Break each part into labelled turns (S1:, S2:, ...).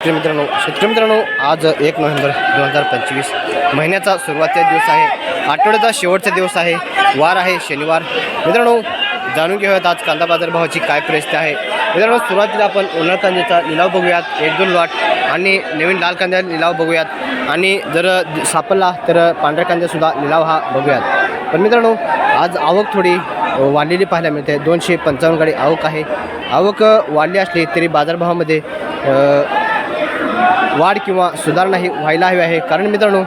S1: शेतकरी मित्रांनो शेतकरी मित्रांनो आज एक नोव्हेंबर दोन हजार पंचवीस महिन्याचा सुरुवातीचा दिवस आहे. आठवड्याचा शेवटचा दिवस आहे. वार आहे शनिवार. मित्रांनो जाणून घेऊयात आज कांदा बाजारभावाची काय परिस्थिती आहे. मित्रांनो सुरुवातीला आपण उन्हाळ कांद्याचा लिलाव बघूयात. एक दोन लॉट आणि नवीन लाल कांद्या लिलाव बघूयात. आणि जर सापडला तर पांढऱ्या कांद्यासुद्धा लिलाव हा बघूयात. पण मित्रांनो आज आवक थोडी वाढलेली पाहायला मिळते. दोनशे पंचावन्न गाडी आवक आहे. आवक वाढली असली तरी बाजारभावामध्ये वाढ किंवा सुधारणा ही व्हायला हवी आहे. कारण मित्रांनो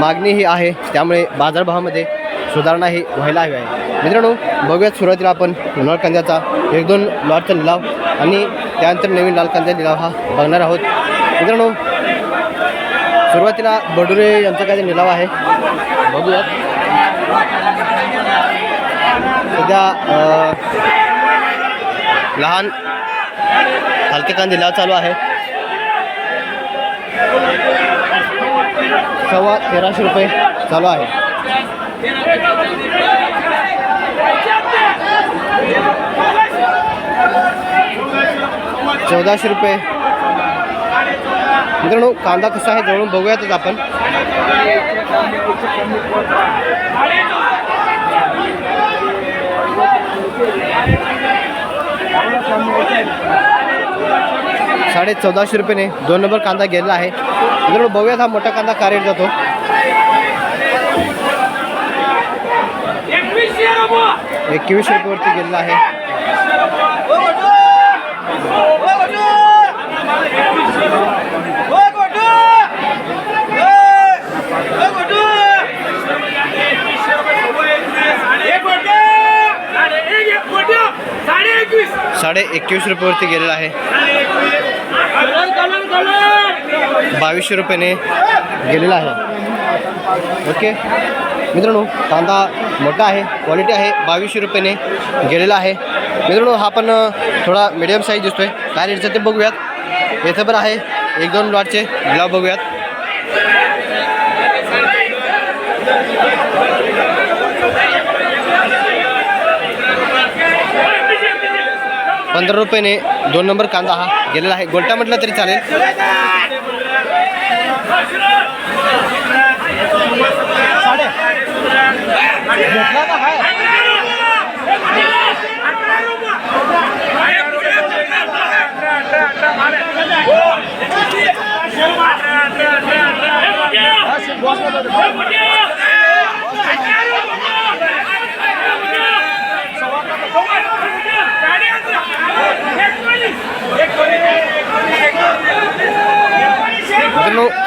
S1: मागणी ही आहे त्यामुळे बाजारभावामध्ये सुधारणा ही व्हायला हवी आहे. मित्रांनो बघूयात सुरुवातीला आपण लाल कांद्याचा एक दोन लॉटचा लिलाव आणि त्यानंतर नवीन लाल कांदा लिलाव हा बघणार आहोत. मित्रांनो सुरुवातीला बडुरे यांचा काय लिलाव आहे. बघूयात. सध्या लहान हलके कांदे लिलाव चालू आहे. सव्वा तेराशे रुपये चालू आहे. चौदाशे रुपये. मित्रांनो कांदा कसा आहे जवळून बघूयातच आपण. साडे चौदाशे रुपयाने दोन नंबर कांदा गेलेला आहे. मित्रांनो बघूयात हा मोठा कांदा का रेट जातो. एकवीस रुपयावरती गेलेला आहे.
S2: साडे एकवीस.
S1: साडे एकवीस रुपयावरती गेलेला आहे. बावीसशे रुपयाने गेलेला आहे. ओके. मित्रांनो कांदा मोठा आहे क्वालिटी आहे बावीसशे रुपयाने गेलेला आहे. मित्रांनो हा पण थोडा मिडियम साईज दिसतोय. काय रेटचं ते बघूयात. येथे पण आहे एक दोन लॉटचे गुलाब बघूयात. पंधरा रुपयाने दोन नंबर कांदा हा गेलेला आहे. गोलटा म्हटलं तरी चालेल.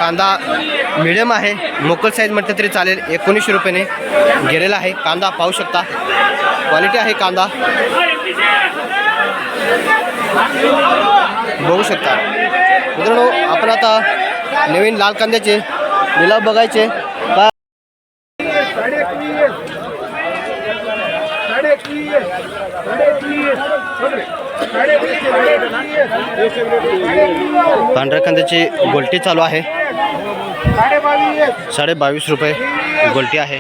S1: कांदा मिडियम आहे. मोकल साईज म्हटलं तरी चालेल. एकोणीसशे रुपयाने गेलेला आहे. कांदा पाहू शकता. क्वालिटी आहे कांदा. बघू शकता. मित्रांनो आपण आता नवीन लाल कांद्याचे लिलाव बघायचे. का पांढऱ्या कांद्याची गोलटी चालू आहे. साडे बावीस रुपये गोलटी आहे.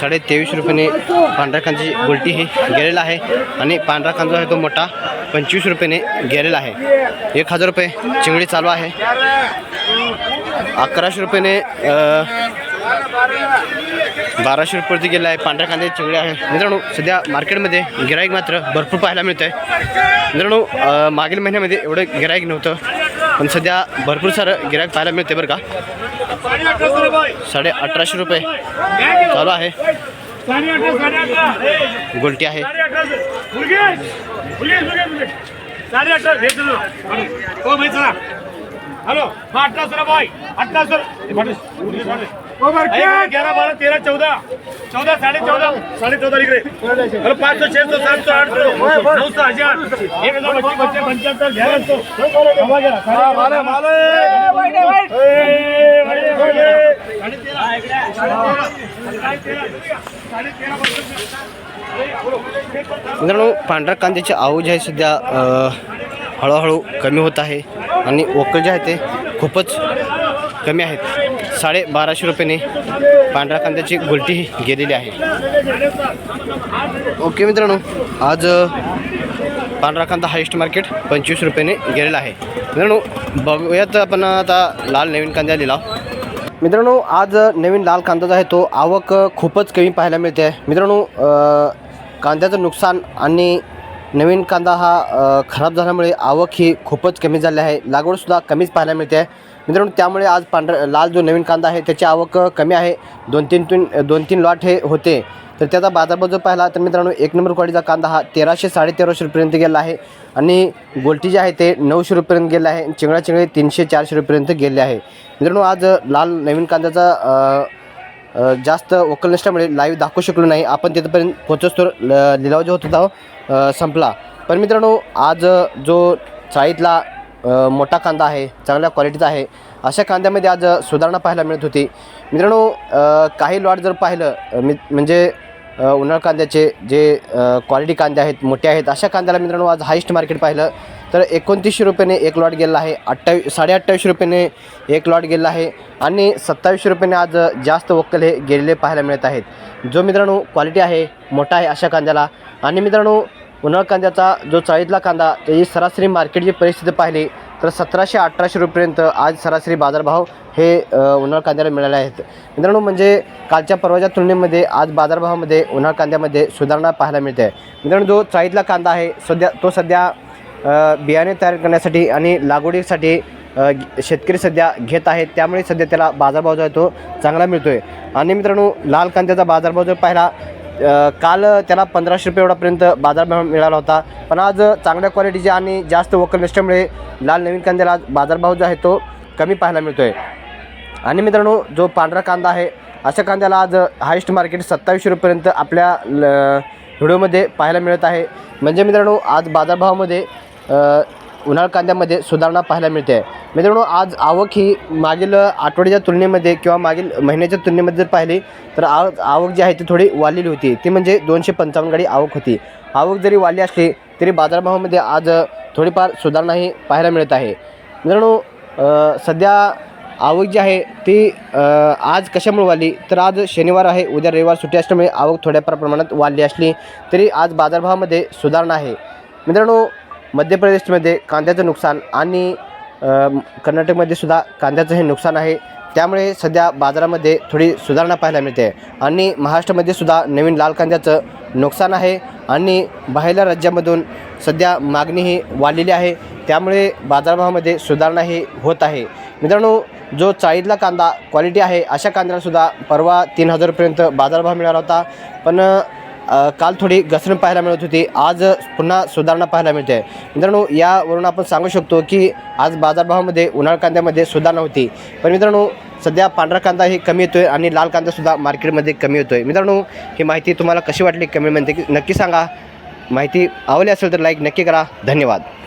S1: साडे तेवीस रुपयाने पांढऱ्या कांद्याची गोलटी ही गेलेला आहे. आणि पांढरा कांदा आहे तो मोठा पंचवीस रुपयाने गेलेला आहे. एक हजार रुपये चिंगडी चालू आहे. अकराशे रुपयाने बाराशे रुपयावरती गेला आहे. पांढऱ्या कांदे चिंगडे आहे मित्रांनो सध्या मार्केटमध्ये गिराईक मात्र भरपूर पाहायला मिळतं आहे मित्रांनो मागील महिन्यामध्ये एवढं गिराईक नव्हतं पण सध्या भरपूर सारं गिराईक पाहायला मिळते बरं का.
S2: साडे अठराशे रुपये
S1: चालू आहे.
S2: साडे अठरा
S1: गोलटी आहे
S2: साडे साडे अठरा चला हॅलो हा अठराशे ना भाई अठराशे ग्यारह बारह तेरह चौदह चौदह साढ़े चौदह साढ़े चौदह लिख रहे हेलो पाँच सौ छह सौ सात सौ आठ सौ नौ सौ हजार. एक हजार बच्चे बच्चे ग्यारह सौ तेरह
S1: मित्रांनो पांढऱ्या कांद्याची आवक जी आहे सध्या हळूहळू कमी होत आहे. आणि वकल जे आहे ते खूपच कमी आहेत. साडे बाराशे रुपयाने पांढऱ्या कांद्याची गुलटी गेलेली आहे. ओके मित्रांनो आज पांढरा कांदा हायेस्ट मार्केट पंचवीस रुपयाने गेलेला आहे. मित्रांनो बघूयात आपण आता लाल नवीन कांदा लिहिला मित्रांनो आज नवीन लाल कांदा जो आहे तो आवक खूपच कमी पाहायला मिळते. आहे मित्रांनो कांद्याचं नुकसान आणि नवीन कांदा हा खराब झाल्यामुळे आवक ही खूपच कमी झाली आहे. लागवडसुद्धा कमीच पाहायला मिळते. आहे मित्रांनो त्यामुळे आज पांढरा लाल जो नवीन कांदा आहे त्याची आवक कमी आहे. दोन तीन तीन दोन तीन लॉट हे होते. तर त्याचा बाजारभाव जर पाहिला तर मित्रांनो एक नंबर क्वालिटीचा कांदा हा तेराशे साडेतेराशे रुपयेपर्यंत गेला आहे. आणि गोलटी जे आहे ते नऊशे रुपयेपर्यंत गेले आहे. चिंगडा चिंगडे तीनशे चारशे रुपयेपर्यंत गेले आहे. मित्रांनो आज लाल नवीन कांद्याचा जास्त वकल नसल्यामुळे लाईव्ह दाखवू शकलो नाही. आपण तिथपर्यंत पोहोचतो ल- लिलाव जो होता हो. तो संपला. पण मित्रांनो आज जो चाळीतला मोठा कांदा आहे चांगल्या क्वालिटीचा आहे अशा कांद्यामध्ये आज सुधारणा पाहायला मिळत होती. मित्रांनो काही लॉट जर पाहिलं मि मी म्हणजे उन्हाळ कांद्याचे जे क्वालिटी कांदे आहेत मोठे आहेत अशा कांद्याला मित्रांनो आज हायस्ट मार्केट पाहिलं. तर एकोणतीसशे रुपयाने एक लॉट गेला आहे. अठ्ठावीस साडे अठ्ठावीसशे रुपयाने एक लॉट गेला आहे आणि सत्तावीसशे रुपयाने आज जास्त वक्कल हे गेलेले पाहायला मिळत आहेत. जो मित्रांनो क्वालिटी आहे मोठा आहे अशा कांद्याला. आणि मित्रांनो उन्हाळ कांद्याचा जो चाळीतला कांदा त्याची सरासरी मार्केटची परिस्थिती पाहिली तर सतराशे अठराशे रुपयेपर्यंत आज सरासरी बाजारभाव हे उन्हाळ कांद्याला मिळाले आहेत. मित्रांनो म्हणजे कालच्या परवाच्या तुलनेमध्ये आज बाजारभावामध्ये उन्हाळ कांद्यामध्ये सुधारणा पाहायला मिळते. आहे मित्रांनो जो चाळीतला कांदा आहे सध्या तो सध्या बियाणे तयार करण्यासाठी आणि लागवडीसाठी शेतकरी सध्या घेत आहेत. त्यामुळे सध्या त्याला बाजारभाव जो आहे तो चांगला मिळतो आहे आणि मित्रांनो लाल कांद्याचा बाजारभाव जर पाहिला काल त्याला पंधराशे रुपये एवढापर्यंत बाजारभाव मिळाला होता. पण आज चांगल्या क्वालिटीचे आणि जास्त वकल नसल्यामुळे लाल नवीन कांद्याला आज बाजारभाव जो आहे तो कमी पाहायला मिळतो आहे आणि मित्रांनो जो पांढरा कांदा आहे अशा कांद्याला आज हायस्ट मार्केट सत्तावीसशे रुपयेपर्यंत आपल्या ल व्हिडिओमध्ये पाहायला मिळत आहे. म्हणजे मित्रांनो आज बाजारभावामध्ये उन्हाळ कांद्यामध्ये सुधारणा पाहायला मिळते. आहे मित्रांनो आज आवक ही मागील आठवड्याच्या तुलनेमध्ये किंवा मागील महिन्याच्या तुलनेमध्ये जर पाहिली तर आव आवक जी आहे ती थोडी वाढलेली होती. ती म्हणजे दोनशे पंचावन्न गाडी आवक होती. आवक जरी वाढली असली तरी बाजारभावामध्ये आज थोडीफार सुधारणाही पाहायला मिळत आहे. मित्रांनो सध्या आवक जी आहे ती आज कशामुळे वाढली? तर आज शनिवार आहे उद्या रविवार सुट्टी असल्यामुळे आवक थोड्याफार प्रमाणात वाढली असली तरी आज बाजारभावामध्ये सुधारणा आहे. मित्रांनो मध्य प्रदेशमध्ये कांद्याचं नुकसान आणि कर्नाटकमध्ये सुद्धा कांद्याचं हे नुकसान आहे. त्यामुळे सध्या बाजारामध्ये थोडी सुधारणा पाहायला मिळते. आणि महाराष्ट्रामध्ये सुद्धा नवीन लाल कांद्याचं नुकसान आहे आणि बाहेरल्या राज्यामधून सध्या मागणी ही वाढलेली आहे. त्यामुळे बाजारभावामध्ये सुधारणा ही होत आहे. मित्रांनो जो चाळीतला कांदा क्वालिटी आहे अशा कांद्यालासुद्धा परवा तीन हजारपर्यंत बाजारभाव मिळाला होता. पण काल थोडी घसरण पाहायला मिळत होती. आज पुन्हा सुधारणा पाहायला मिळते. मित्रांनो यावरून आपण सांगू शकतो की आज बाजारभावामध्ये उन्हाळ कांद्यामध्ये सुधारणा होती. पण मित्रांनो सध्या पांढरा कांदा ही कमी येतो आहे आणि लाल कांदासुद्धा मार्केटमध्ये कमी येतो आहे मित्रांनो ही माहिती तुम्हाला कशी वाटली कमेंटमध्ये नक्की सांगा. माहिती आवडली असेल तर लाईक नक्की करा. धन्यवाद.